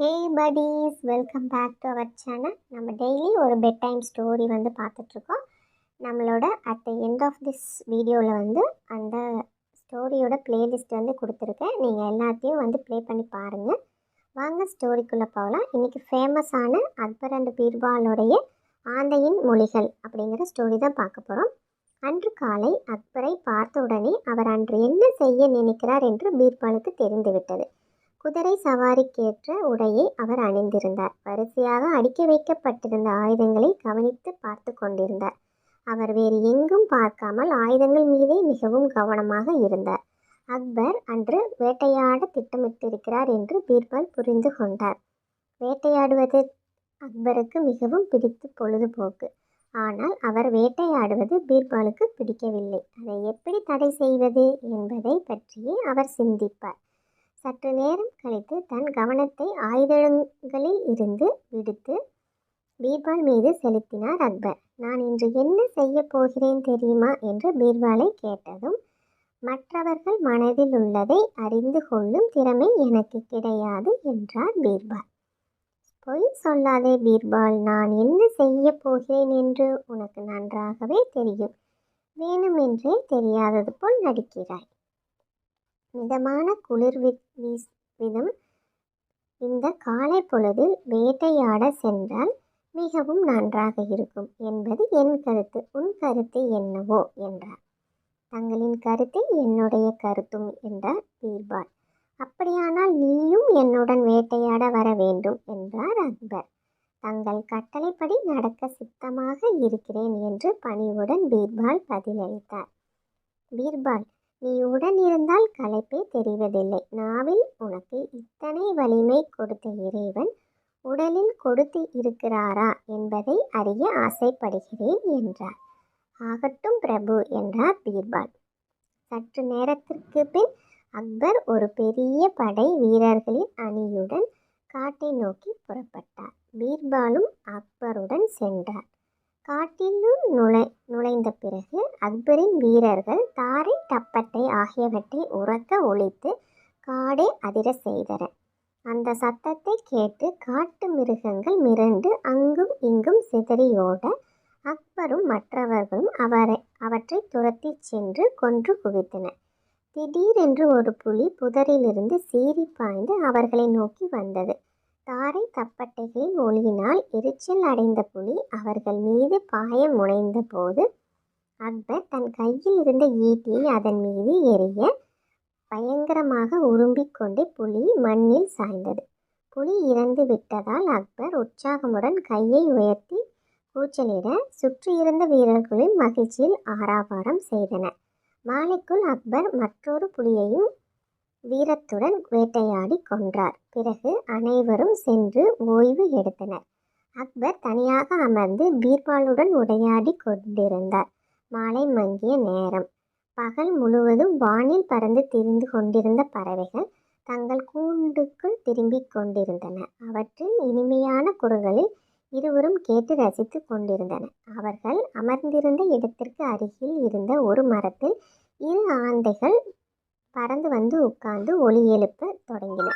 Hey buddies. Welcome back to our channel நம்ம daily ஒரு bed time story வந்து பார்த்துட்ருக்கோம். நம்மளோட at the end of this வீடியோவில் வந்து அந்த ஸ்டோரியோட பிளேலிஸ்ட் வந்து கொடுத்துருக்கேன். நீங்கள் எல்லாத்தையும் வந்து ப்ளே பண்ணி பாருங்கள் வாங்க ஸ்டோரிக்குள்ளே போகலாம். இன்றைக்கி ஃபேமஸான அக்பர் அண்ட் பீர்பாலோடைய ஆந்தையின் மொழிகள் அப்படிங்கிற ஸ்டோரி தான் பார்க்க போகிறோம் அன்று காலை அக்பரை பார்த்த உடனே அவர் அன்று என்ன செய்ய நினைக்கிறார் என்று பீர்பாலுக்கு தெரிந்துவிட்டது. குதிரை சவாரிக்கேற்ற உடையை அவர் அணிந்திருந்தார். வரிசையாக அடுக்கி வைக்கப்பட்டிருந்த ஆயுதங்களை கவனித்து பார்த்து கொண்டிருந்தார். அவர் வேறு எங்கும் பார்க்காமல் ஆயுதங்கள் மீதே மிகவும் கவனமாக இருந்தார். அக்பர் அன்று வேட்டையாட திட்டமிட்டிருக்கிறார் என்று பீர்பால் புரிந்து கொண்டார். வேட்டையாடுவது அக்பருக்கு மிகவும் பிடித்த பொழுதுபோக்கு. ஆனால் அவர் வேட்டையாடுவது பீர்பாலுக்கு பிடிக்கவில்லை. அதை எப்படி தடை செய்வது என்பதை பற்றியே அவர் சிந்திப்பார். சற்று நேரம் கழித்து தன் கவனத்தை ஆயுதங்களில் இருந்து விடுத்து பீர்பால் மீது செலுத்தினார் அக்பர். நான் இன்று என்ன செய்ய போகிறேன் தெரியுமா? என்று பீர்பாலை கேட்டதும் மற்றவர்கள் மனதில் உள்ளதை அறிந்து கொள்ளும் திறமை எனக்கு கிடையாது என்றார் பீர்பால். பொய் சொல்லாதே பீர்பால் நான் என்ன செய்ய போகிறேன் என்று உனக்கு நன்றாகவே தெரியும். வேணுமென்றே தெரியாதது போல் நடிக்கிறாய். மிதமான குளிர் வீஸ் விதம் இந்த காலை பொழுதில் வேட்டையாட சென்றால் மிகவும் நன்றாக இருக்கும் என்பது என் கருத்து. உன் கருத்து என்னவோ? என்றார். தங்களின் கருத்தை என்னுடைய கருத்தும் என்றார் பீர்பால். அப்படியானால் நீயும் என்னுடன் வேட்டையாட வர வேண்டும் என்றார் அக்பர். தங்கள் கட்டளைப்படி நடக்க சித்தமாக இருக்கிறேன் என்று பணிவுடன் பீர்பால் பதிலளித்தார். பீர்பால் நீ உடன் இருந்தால் களைப்பே தெரிவதில்லை. நாவில் உனக்கு இத்தனை வலிமை கொடுத்த இறைவன் உடலில் கொடுத்து இருக்கிறாரா என்பதை அறிய ஆசைப்படுகிறேன் என்றார். ஆகட்டும் பிரபு என்றார் பீர்பால். சற்று நேரத்திற்கு பின் அக்பர் ஒரு பெரிய படை வீரர்களின் அணியுடன் காட்டை நோக்கி புறப்பட்டார். பீர்பாலும் அக்பருடன் சென்றார். காட்டிலும் நுழை நுழைந்த பிறகு அக்பரின் வீரர்கள் தாரை தப்பட்டை ஆகியவற்றை உறக்க ஒழித்து காடே அதிர செய்தனர். அந்த சத்தத்தை கேட்டு காட்டு மிருகங்கள் மிரண்டு அங்கும் இங்கும் சிதறியோட அக்பரும் மற்றவர்களும் அவரை அவற்றை துரத்தி சென்று கொன்று குவித்தனர். திடீரென்று ஒரு புலி புதரிலிருந்து சீறி பாய்ந்து அவர்களை நோக்கி வந்தது. தாரை தப்பட்டைகளின் ஒளியினால் எரிச்சல் அடைந்த புலி அவர்கள் மீது பாய முனைந்த போது அக்பர் தன் கையில் இருந்த ஈட்டியை அதன் மீது எரிய பயங்கரமாக உரும்பிக் கொண்டே புலி மண்ணில் சாய்ந்தது. புலி இறந்து விட்டதால் அக்பர் உற்சாகமுடன் கையை உயர்த்தி கூச்சலிட சுற்றியிருந்த வீரர்களின் மகிழ்ச்சியில் ஆராவாரம் செய்தனர். மாலைக்குள் அக்பர் மற்றொரு புலியையும் வீரத்துடன் வேட்டையாடி கொன்றார். பிறகு அனைவரும் சென்று ஓய்வு எடுத்தனர். அக்பர் தனியாக அமர்ந்து பீர்பாலுடன் உடையாடி கொண்டிருந்தார். மாலை மங்கிய நேரம். பகல் முழுவதும் வானில் பறந்து திரிந்து கொண்டிருந்த பறவைகள் தங்கள் கூண்டுக்குள் திரும்பிக் கொண்டிருந்தன. அவற்றில் இனிமையான குரல்களில் இருவரும் கேட்டு ரசித்து கொண்டிருந்தன. அவர்கள் அமர்ந்திருந்த இடத்திற்கு அருகில் இருந்த ஒரு மரத்தில் இரு ஆந்தைகள் பறந்து வந்து உட்கார்ந்து ஒளி எழுப்ப தொடங்கின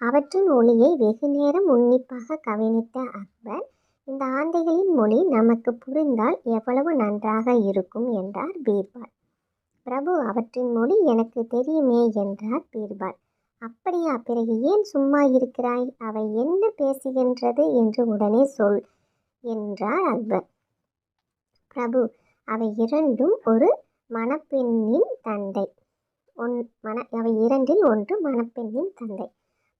அவற்றின் ஒளியை வெகு நேரம் உன்னிப்பாக கவனித்த அக்பர் இந்த ஆந்தைகளின் மொழி நமக்கு புரிந்தால் எவ்வளவு நன்றாக இருக்கும் என்றார் பீர்பால். பிரபு அவற்றின் மொழி எனக்கு தெரியுமே என்றார் பீர்பால். அப்படியா பிறகு ஏன் சும்மா இருக்கிறாய்? அவை என்ன பேசுகின்றது என்று உடனே சொல் என்றார் அக்பர். பிரபு அவை இரண்டும் ஒரு மணப்பெண்ணின் தந்தை. ஒன் மன அவை இரண்டில் ஒன்று மணப்பெண்ணின் தந்தை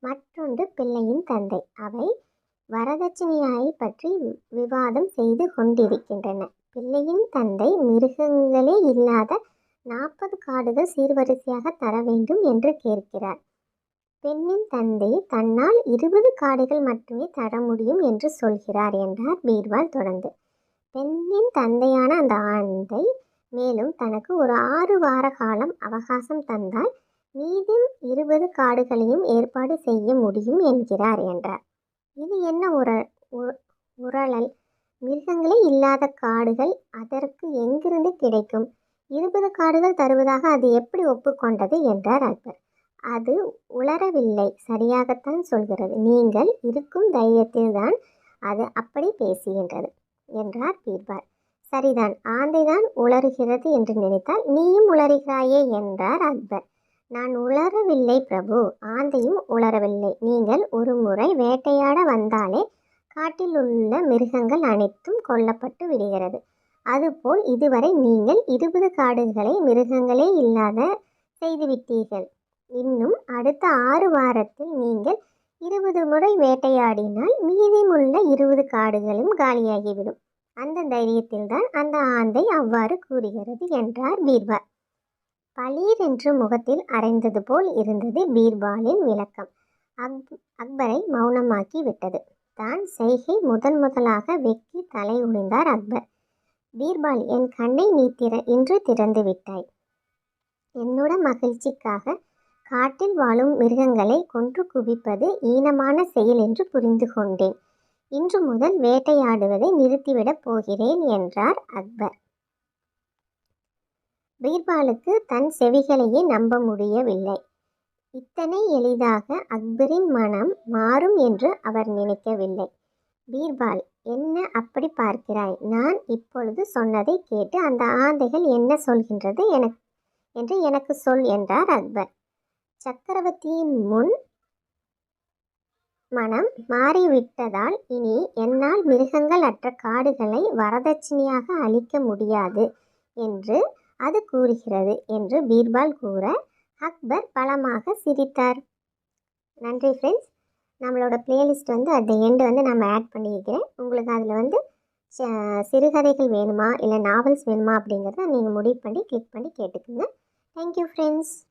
மற்றொன்று பிள்ளையின் தந்தை. அவை வரதட்சணையாய் பற்றி விவாதம் செய்து கொண்டிருக்கின்றன. பிள்ளையின் தந்தை மிருகங்களே இல்லாத நாற்பது காடுகள் சீர்வரிசையாக தர வேண்டும் என்று கேட்கிறார். பெண்ணின் தந்தை தன்னால் இருபது காடுகள் மட்டுமே தர முடியும் என்று சொல்கிறார் என்றார் பீர்வால் தொடர்ந்து. பெண்ணின் தந்தையான அந்த ஆந்தை மேலும் தனக்கு ஒரு ஆறு வார காலம் அவகாசம் தந்தால் மீதும் இருபது காடுகளையும் ஏற்பாடு செய்ய முடியும் என்கிறார் என்றார். இது என்ன உர உரளல் மிருகங்களே இல்லாத காடுகள் அதற்கு எங்கிருந்து கிடைக்கும்? இருபது காடுகள் தருவதாக அது எப்படி ஒப்புக்கொண்டது என்றார் அக்பர். அது உளரவில்லை சரியாகத்தான் சொல்கிறது. நீங்கள் இருக்கும் தைரியத்தில்தான் அது அப்படி பேசுகின்றது என்றார் பீர்பால். சரிதான். ஆந்தைதான் உளறுகிறது என்று நினைத்தால் நீயும் உளறுகிறாயே என்றார் அக்பர். நான் உளரவில்லை பிரபு. ஆந்தையும் உளரவில்லை நீங்கள் ஒரு முறை வேட்டையாட வந்தாலே காட்டில் உள்ள மிருகங்கள் அனைத்தும் கொல்லப்பட்டு விடுகிறது. அதுபோல் இதுவரை நீங்கள் இருபது காடுகளை மிருகங்களே இல்லாத செய்துவிட்டீர்கள் இன்னும் அடுத்த ஆறு வாரத்தில் நீங்கள் இருபது முறை வேட்டையாடினால் மீதமுள்ள இருபது காடுகளும் காலியாகிவிடும். அந்த தைரியத்தில்தான் அந்த ஆந்தை அவ்வாறு கூறுகிறது என்றார் பீர்பால். பளீர் என்று முகத்தில் அரைந்தது போல் இருந்தது பீர்பாலின் விளக்கம். அக் அக்பரை மௌனமாக்கி விட்டது. தான் செய்கை முதன் முதலாக வெக்கி தலை உணிந்தார் அக்பர். பீர்பால் என் கண்ணை நீ திற இன்று திறந்து விட்டாய். என்னோட மகிழ்ச்சிக்காக காட்டில் வாழும் மிருகங்களை கொன்று குவிப்பது ஈனமான செயல் என்று புரிந்து கொண்டேன். இன்று முதல் வேட்டையாடுவதை நிறுத்திவிடப் போகிறேன் என்றார் அக்பர். பீர்பாலுக்கு தன் செவிகளையே நம்ப முடியவில்லை. இத்தனை எளிதாக அக்பரின் மனம் மாறும் என்று அவர் நினைக்கவில்லை. பீர்பால் என்ன அப்படி பார்க்கிறாய்? நான் இப்பொழுது சொன்னதை கேட்டு அந்த ஆந்தைகள் என்ன சொல்கின்றது எனக்கு என்று எனக்கு சொல் என்றார் அக்பர். சக்கரவர்த்தியின் முன் மனம் மாறிவிட்டதால் இனி என்னால் மிருகங்கள் அற்ற காடுகளை வரதட்சணையாக அளிக்க முடியாது என்று அது கூறுகிறது என்று பீர்பால் கூற அக்பர் பலமாக சிரித்தார். நன்றி ஃப்ரெண்ட்ஸ் நம்மளோட பிளேலிஸ்ட் வந்து அட் த எண்டு வந்து நம்ம ஆட் பண்ணியிருக்கிறேன் உங்களுக்கு அதில் வந்து ச- சிறுகதைகள் வேணுமா? இல்லை நாவல்ஸ் வேணுமா அப்படிங்கிறத நீங்கள் முடிவு பண்ணி கிளிக் பண்ணி கேட்டுக்குங்க. Thank you friends